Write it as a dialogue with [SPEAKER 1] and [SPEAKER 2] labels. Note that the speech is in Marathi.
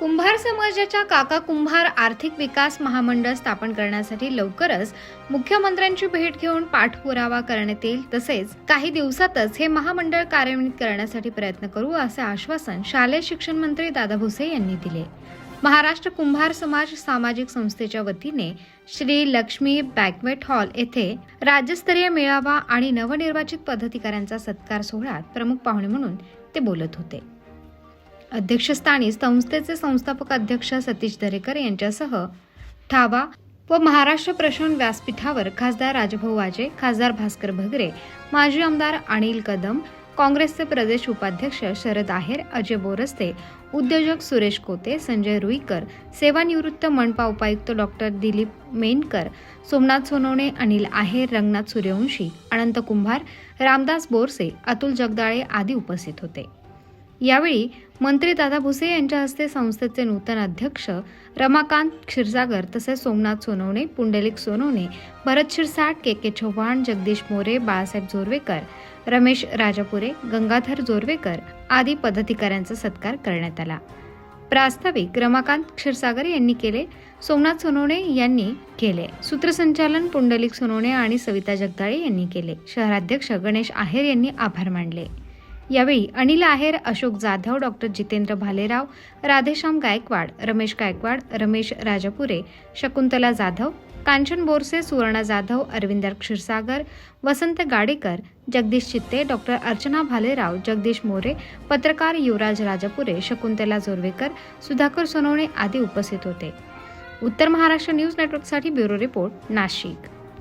[SPEAKER 1] कुंभार समाजाच्या काका कुंभार आर्थिक विकास महामंडळ स्थापन करण्यासाठी लवकरच मुख्यमंत्र्यांची भेट घेऊन पाठपुरावा करण्यात येईल. तसेच काही दिवसातच हे महामंडळ कार्यान्वित करण्यासाठी प्रयत्न करू असे आश्वासन शालेय शिक्षण मंत्री दादा भुसे यांनी दिले. महाराष्ट्र कुंभार समाज सामाजिक संस्थेच्या वतीने श्री लक्ष्मी बॅकवेट हॉल येथे राज्यस्तरीय मेळावा आणि नवनिर्वाचित पदाधिकाऱ्यांचा सत्कार सोहळ्यात प्रमुख पाहुणे म्हणून ते बोलत होते. अध्यक्षस्थानी संस्थेचे संस्थापक अध्यक्ष सतीश दरेकर यांच्यासह ठावा व महाराष्ट्र प्रशांत व्यासपीठावर खासदार राजभाऊ वाजे खासदार भास्कर भगरे माजी आमदार अनिल कदम काँग्रेसचे प्रदेश उपाध्यक्ष शरद आहेर अजय बोरस्ते उद्योजक सुरेश कोते संजय रुईकर सेवानिवृत्त मनपा उपायुक्त डॉक्टर दिलीप मेनकर सोमनाथ सोनवणे अनिल आहेर रंगनाथ सूर्यवंशी अनंत कुंभार रामदास बोरसे अतुल जगदाळे आदी उपस्थित होते. यावेळी मंत्री दादा भुसे यांच्या हस्ते संस्थेचे नूतन अध्यक्ष रमाकांत क्षीरसागर तसेच सोमनाथ सोनवणे पुंडलिक सोनवणे भरत क्षीरसाट के के चव्हाण जगदीश मोरे बाळासाहेब जोरवेकर रमेश राजापुरे गंगाधर जोरवेकर आदी पदाधिकाऱ्यांचा सत्कार करण्यात आला. प्रास्ताविक रमाकांत क्षीरसागर यांनी केले सोमनाथ सोनवणे यांनी केले सूत्रसंचालन पुंडलिक सोनवणे आणि सविता जगदाळे यांनी केले शहराध्यक्ष गणेश आहेर यांनी आभार मानले. यावेळी अनिल आहेर अशोक जाधव डॉक्टर जितेंद्र भालेराव राधेश्याम गायकवाड रमेश गायकवाड रमेश राजापुरे शकुंतला जाधव कांचन बोरसे सुवर्णा जाधव अरविंदर क्षीरसागर वसंत गाडेकर जगदीश चित्ते डॉक्टर अर्चना भालेराव जगदीश मोरे पत्रकार युवराज राजापुरे शकुंतला जोरवेकर सुधाकर सोनवणे आदी उपस्थित होते. उत्तर महाराष्ट्र न्यूज नेटवर्कसाठी ब्युरो रिपोर्ट नाशिक.